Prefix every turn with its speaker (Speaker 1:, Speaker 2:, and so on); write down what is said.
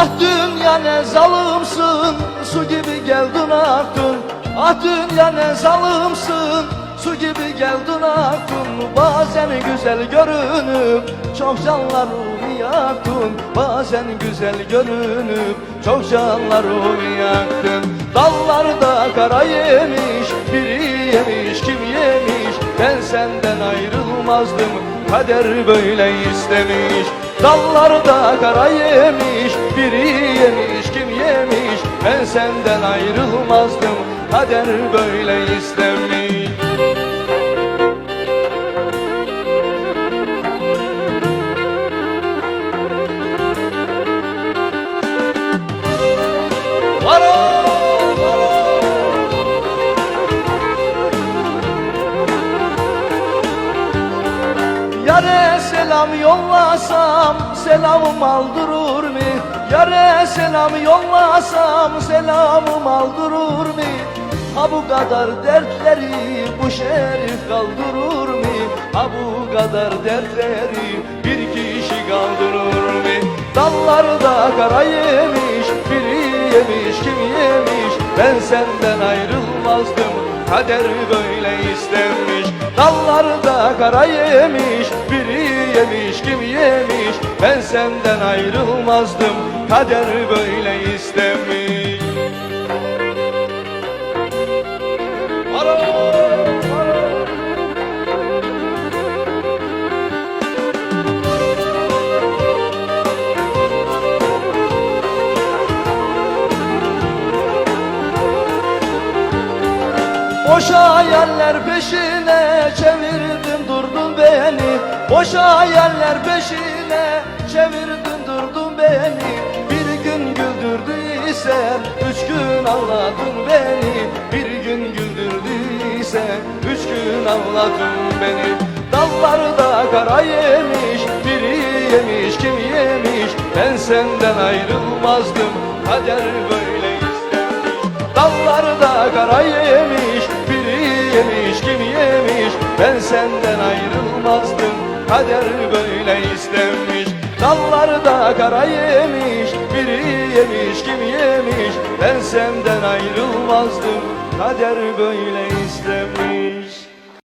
Speaker 1: Ah dünya ne zalimsin Su gibi geldin aktın Ah dünya ne zalimsin Su gibi geldin aktın Bazen güzel görünüp Çok canları yaktın Bazen güzel görünüp Çok canları yaktın Dallarda kara yemiş Biri yemiş kim yemiş? Ben senden ayrılmazdım Kader böyle istemiş Dallarda kara yemiş Biri yemiş kim yemiş? Ben senden ayrılmazdım Kader böyle istemiş Yare selam yollasam selamım aldırır mı? Yare selam yollasam selamım aldırır mı? Ha bu kadar dertleri bu şerif kaldırır mı? Ha bu kadar dertleri bir kişi kaldırır mı? Dallarda kara yemiş, biri yemiş, kim yemiş? Ben senden ayrılmazdım, kader böyle istemiş. Dallarda kara yemiş, biri yemiş, kim yemiş? Ben senden ayrılmazdım, kader böyle istemiş. Boş hayaller peşine çevirdin durdun beni. Boş hayaller peşine çevirdin durdun beni. Bir gün güldürdüysen üç gün ağladın beni. Bir gün güldürdüysen üç gün ağladın beni. Dallarda kara yemiş biri yemiş kim yemiş? Ben senden ayrılmazdım kader böyle istemiş. Dallarda kara yemiş yemiş kim yemiş Ben senden ayrılmazdım Kader böyle istemiş Dallarda kara yemiş Biri yemiş kim yemiş Ben senden ayrılmazdım Kader böyle istemiş